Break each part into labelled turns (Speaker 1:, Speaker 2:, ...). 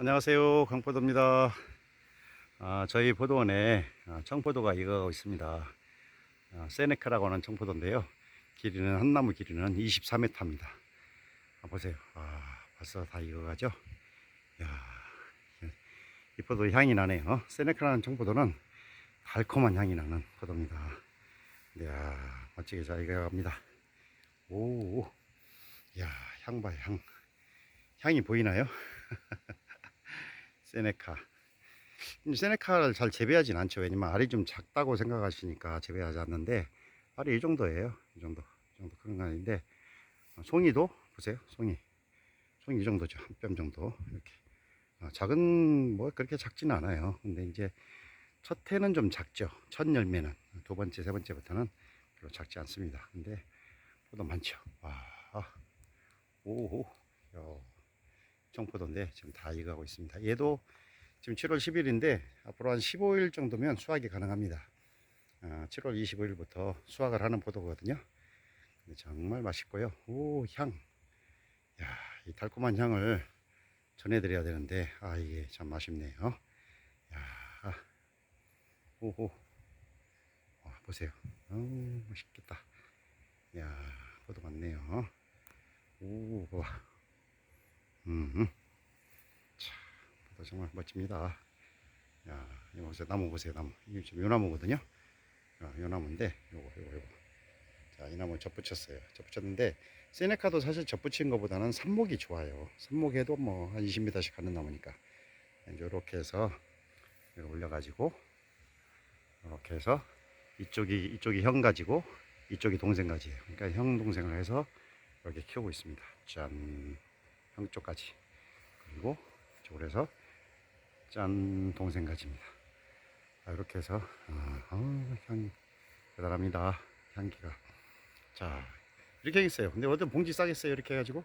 Speaker 1: 안녕하세요. 강포도입니다. 아, 저희 포도원에 아, 청포도가 익어 있습니다. 아, 세네카라고 하는 청포도인데요. 길이는 한 나무 길이는 24m입니다. 아, 보세요. 아, 벌써 다 익어가죠. 야, 이 포도 향이 나네요. 세네카라는 청포도는 달콤한 향이 나는 포도입니다. 이야, 멋지게 잘 익어갑니다. 오, 야, 향 봐, 향. 향이 보이나요? 세네카. 세네카를 잘 재배하진 않죠. 왜냐면 알이 좀 작다고 생각하시니까 재배하지 않는데 알이 이 정도예요. 이 정도. 이 정도 큰 알인데 어, 송이도 보세요. 송이. 송이 이 정도죠. 한 뼘 정도. 이렇게. 아, 작은 뭐 그렇게 작지는 않아요. 근데 이제 첫 해는 좀 작죠. 첫 열매는 두 번째, 세 번째부터는 별로 작지 않습니다. 근데 포도 많죠. 와. 오호. 야. 청포도인데 지금 다 익어가고 있습니다. 얘도 지금 7월 10일인데 앞으로 한 15일 정도면 수확이 가능합니다. 어, 7월 25일부터 수확을 하는 포도거든요. 정말 맛있고요. 오, 향. 야, 이 달콤한 향을 전해드려야 되는데, 아, 이게 참 맛있네요. 야, 오호. 와, 보세요. 어, 맛있겠다. 야, 포도 많네요. 오, 와. 음, 자, 포도 정말 멋집니다. 야, 이거 보세요. 나무 보세요. 나무. 이게 지금 요 나무거든요. 아, 요나무인데, 요거, 요거, 요거. 자, 이 나무 접붙였어요. 접붙였는데, 세네카도 사실 접붙인 것보다는 삽목이 좋아요. 삽목에도 뭐 한 20m씩 가는 나무니까. 이렇게 해서 올려가지고, 이렇게 해서 이쪽이, 이쪽이 형 가지고, 이쪽이 동생 가지예요. 그러니까 형, 동생을 해서 이렇게 키우고 있습니다. 짠. 형 쪽까지. 그리고 이쪽으로 해서 짠 동생 가지입니다. 아, 이렇게 해서 아, 아우, 향 대단합니다. 향기가 자 이렇게 있어요. 근데 어떤 봉지 싸겠어요. 이렇게 해가지고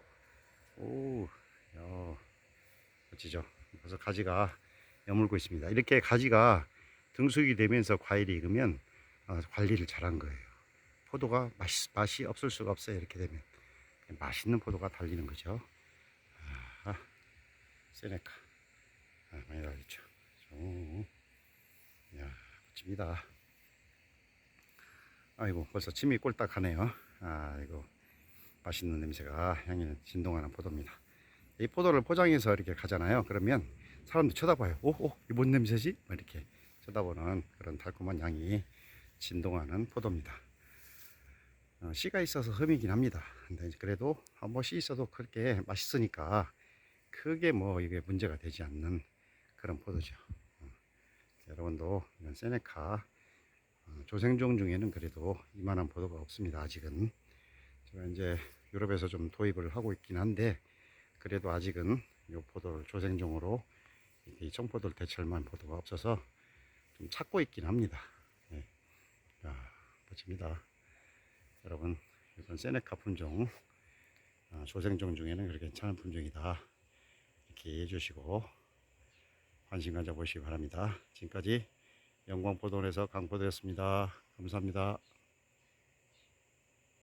Speaker 1: 오, 야, 멋지죠. 벌써 가지가 여물고 있습니다. 이렇게 가지가 등수익이 되면서 과일이 익으면 아, 관리를 잘한 거예요. 포도가 맛이, 맛이 없을 수가 없어요. 이렇게 되면 맛있는 포도가 달리는 거죠. 아, 세네카. 아, 많이 달렸죠. 오, 야, 멋집니다. 아이고, 벌써 침이 꼴딱 하네요. 아, 이거 맛있는 냄새가 향이 진동하는 포도입니다. 이 포도를 포장해서 이렇게 가잖아요. 그러면 사람들이 쳐다봐요. 오, 오, 이 뭔 냄새지? 막 이렇게 쳐다보는 그런 달콤한 향이 진동하는 포도입니다. 어, 씨가 있어서 흠이긴 합니다. 근데 그래도 한번씨 있어도 그렇게 맛있으니까 크게 뭐 이게 문제가 되지 않는 그런 포도죠. 어, 여러분도 이런 세네카 어, 조생종 중에는 그래도 이만한 포도가 없습니다. 아직은 제가 이제 유럽에서 좀 도입을 하고 있긴 한데 그래도 아직은 이 포도를 조생종으로 이 청포도를 대체할 만한 포도가 없어서 좀 찾고 있긴 합니다. 네. 야, 멋집니다. 여러분 이건 세네카 품종 아, 조생종 중에는 그렇게 괜찮은 품종이다 이렇게 해주시고 관심 가져보시기 바랍니다. 지금까지 영광포도원에서 강포도였습니다. 감사합니다